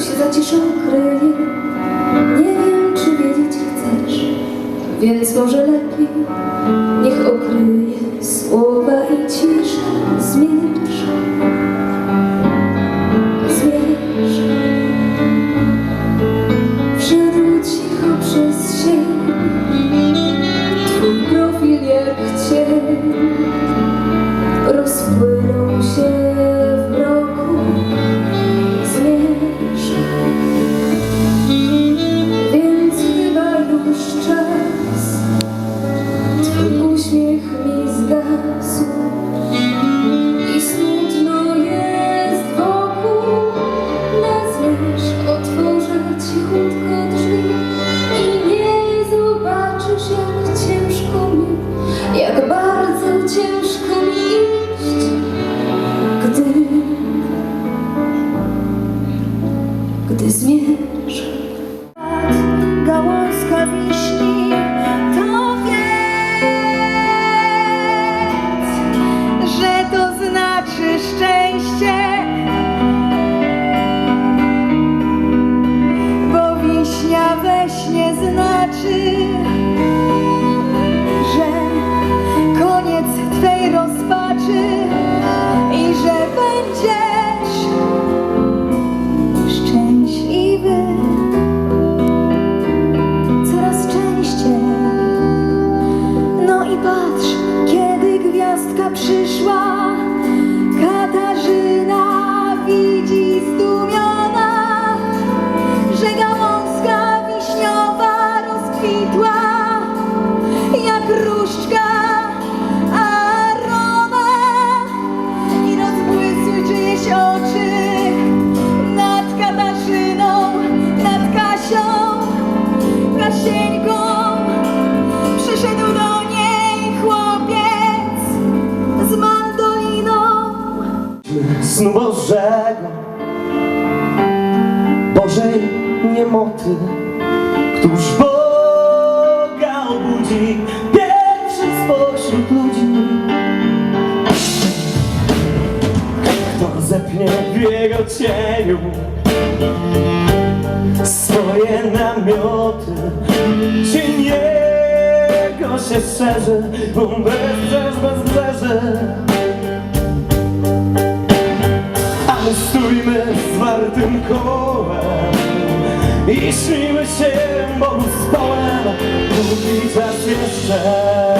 się za ciszą kryje. Nie wiem, czy wiedzieć chcesz, więc może lepiej niech okryje słowa i cisza zmierz. Zmierz. Wszedł cicho przez sień, twój profil jak cień rozpłynął Że to znaczy szczęście, bo wiśnia we śnie znaczy, snu Bożego, Bożej niemoty, któż Boga obudzi pierwszy spośród ludzi. Kto zepnie w jego cieniu swoje namioty, cień jego się szerzy, um bezbrzeż, bezbrzeże. A kołem I śnijmy się Bogu z Bołem Póki czas jeszcze